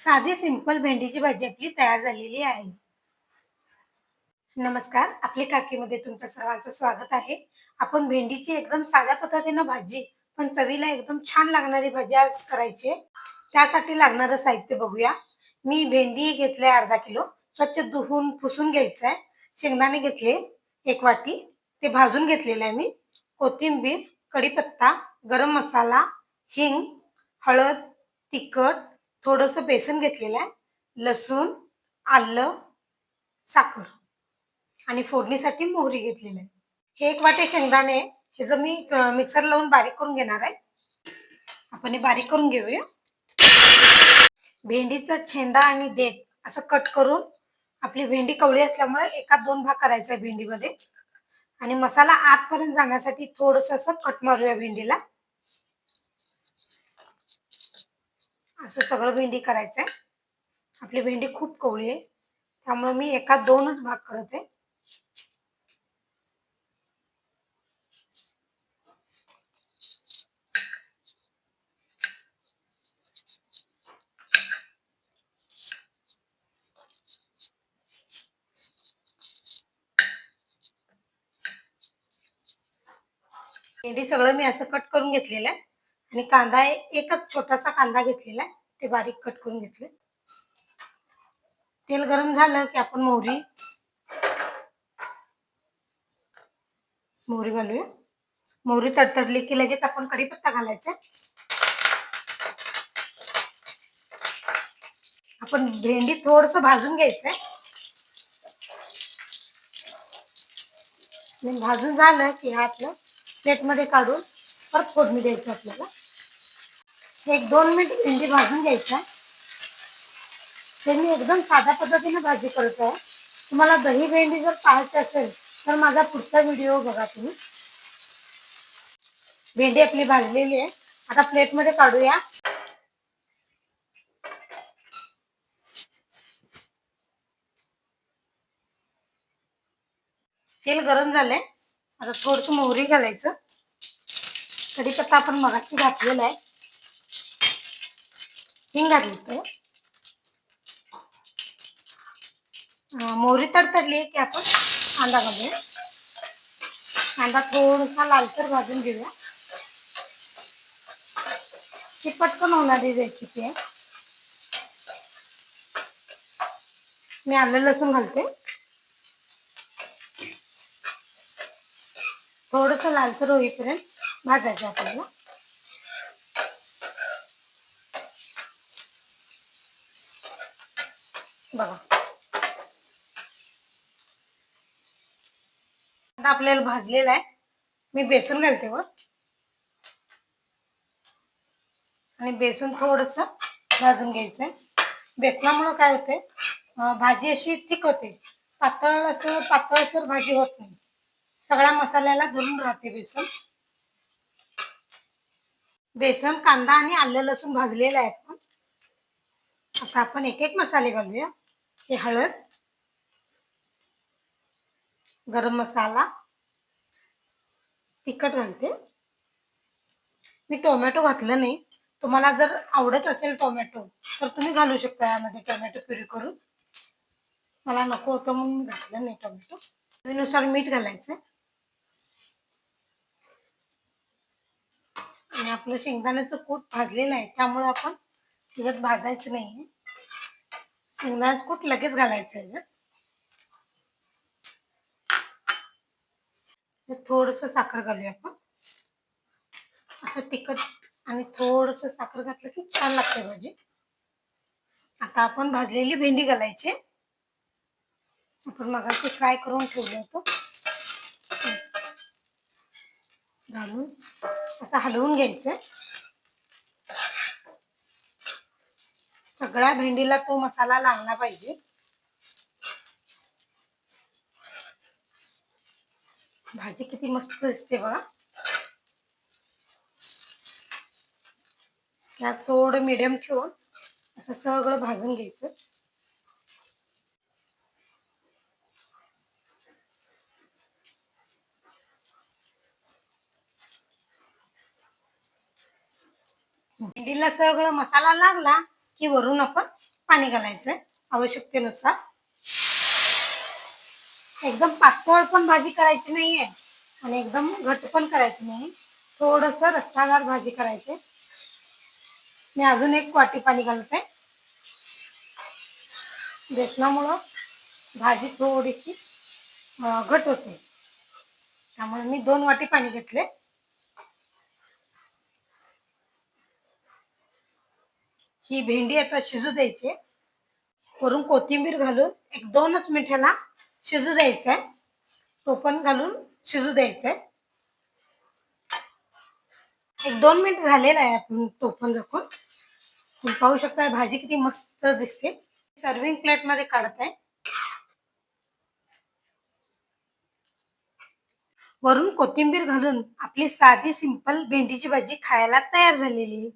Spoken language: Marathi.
साधी सिंपल भेंडीची भाजी आपली तयार झालेली आहे. नमस्कार आपली काकीमध्ये तुमचं सर्वांचं स्वागत आहे. आपण भेंडीची एकदम साध्या पद्धतीनं भाजी पण चवीला एकदम छान लागणारी भाजी आज करायची त्यासाठी लागणारं साहित्य बघूया. मी भेंडी घेतले अर्धा किलो. स्वच्छ धुवून पुसून घ्यायचं आहे शेंगदाणे घेतले एक वाटी. ते भाजून घेतलेलं आहे मी. कोथिंबीर कढीपत्ता गरम मसाला हिंग हळद तिखट थोडंसं बेसन घेतलेलं आहे लसूण आलं साखर आणि फोडणीसाठी मोहरी घेतलेली आहे. हे एक वाटे शेंगदाणे हे जर मी मिक्सर लावून बारीक करून घेणार आहे. आपण हे बारीक करून घेऊया. भेंडीचा छेंदा आणि देठ असं कट करून आपली भेंडी कवळी असल्यामुळे एका दोन भाग करायचा आहे भेंडीमध्ये. आणि मसाला आतपर्यंत जाण्यासाठी थोडस असं कट मारूया भेंडीला. असं सगळं भेंडी करायचं आहे आपली भेंडी खूप कवळी आहे. त्यामुळे मी एका दोनच भाग करत. आहे भेंडी सगळं मी असं कट करून घेतलेलं आहे. आणि कांदा एकच छोटासा कांदा घेतलेला आहे. ते बारीक कट करून घेतले. तेल गरम झालं की आपण मोहरी मोहरी घालूया. मोहरी तडतडली की लगेच आपण कढीपत्ता घालायचा आपण भेंडी थोडस भाजून घ्यायचंय. भाजून झालं की आपलं प्लेटमध्ये काढून परत फोडणी द्यायची आपल्याला. एक दोन मिनिट भेंडी भाजून घ्यायचा ते मी एकदम साध्या पद्धतीने भाजी करत आहे. तुम्हाला दही भेंडी जर पाहायची असेल तर माझा पुढचा व्हिडिओ बघा तुम्ही. भेंडी आपली भाजलेली आहे. आता प्लेटमध्ये काढूया. तेल गरम झालंय. आता थोडस मोहरी घालायचं. कढीपत्ता आपण मगाशी घातलेला आहे. हिंग घातली मोहरी तडतडली की आपण कांदा घालूया कांदा थोडासा लालसर भाजून घेऊया. ती पटकन होणारी रेसिपी आहे मी आलं लसूण घालते. थोडस लालसर होईपर्यंत भाजायचं आपल्याला. बघा. आता आपल्याला भाजलेला आहे. मी बेसन घालते वर आणि बेसन थोडस भाजून घ्यायचंय. बेसनामुळं काय होते भाजी अशी थिक होते. पातळ असं पातळसर भाजी होत नाही. सगळ्या मसाल्याला धरून राहते बेसन. बेसन कांदा आणि आलं लसूण भाजलेलं आहे आपण. आता आपण एक एक मसाले घालूया. हे हळद गरम मसाला तिखट घालते. मी टोमॅटो घातलं नाही. तुम्हाला जर आवडत असेल टोमॅटो तर तुम्ही घालू शकता यामध्ये टोमॅटो प्युरी करून. मला नको होतं म्हणून घातलं नाही टोमॅटो. चवीनुसार मीठ घालायचं आणि आपलं शेंगदाण्याचं कूट भाजलेलं आहे त्यामुळे आपण त्याच्यात भाजायचं नाही. शेंगदाण्याचं कूट लगेच घालायचं याच्यात थोडस साखर घालूया आपण. असं तिखट आणि थोडस साखर घातलं की छान लागते भाजी. आता आपण भाजलेली भेंडी घालायची आपण मगाशी फ्राय करून ठेवलं होतं. घालून असं हलवून घ्यायचं. सगळ्या भेंडीला तो मसाला लागला पाहिजे. भाजी किती मस्त दिसते बघा. गॅस थोडं मिडियम ठेवून असं सगळं भाजून घ्यायचं. भेंडीला सगळं मसाला लागला की वरून आपण पाणी घालायचंय आवश्यकतेनुसार. एकदम पातळ पण भाजी करायची नाहीये आणि एकदम घट्ट पण करायची नाही. थोडस रस्तादार भाजी करायची. मी अजून एक वाटी पाणी घालते. बेसनामुळं भाजी थोडीशी घट होते. त्यामुळे मी दोन वाटी पाणी घेतले. ही भेंडी आता शिजू द्यायची. वरून कोथिंबीर घालून एक दोनच मिनिटाला शिजू द्यायचंय. तो घालून शिजू द्यायचंय. एक दोन मिनिट झालेला आहे आपण टोपण पण झाकून तुम्ही पाहू शकता भाजी किती मस्त दिसते. सर्विंग प्लेटमध्ये काढत आहे वरून कोथिंबीर घालून आपली साधी सिंपल भेंडीची भाजी खायला तयार झालेली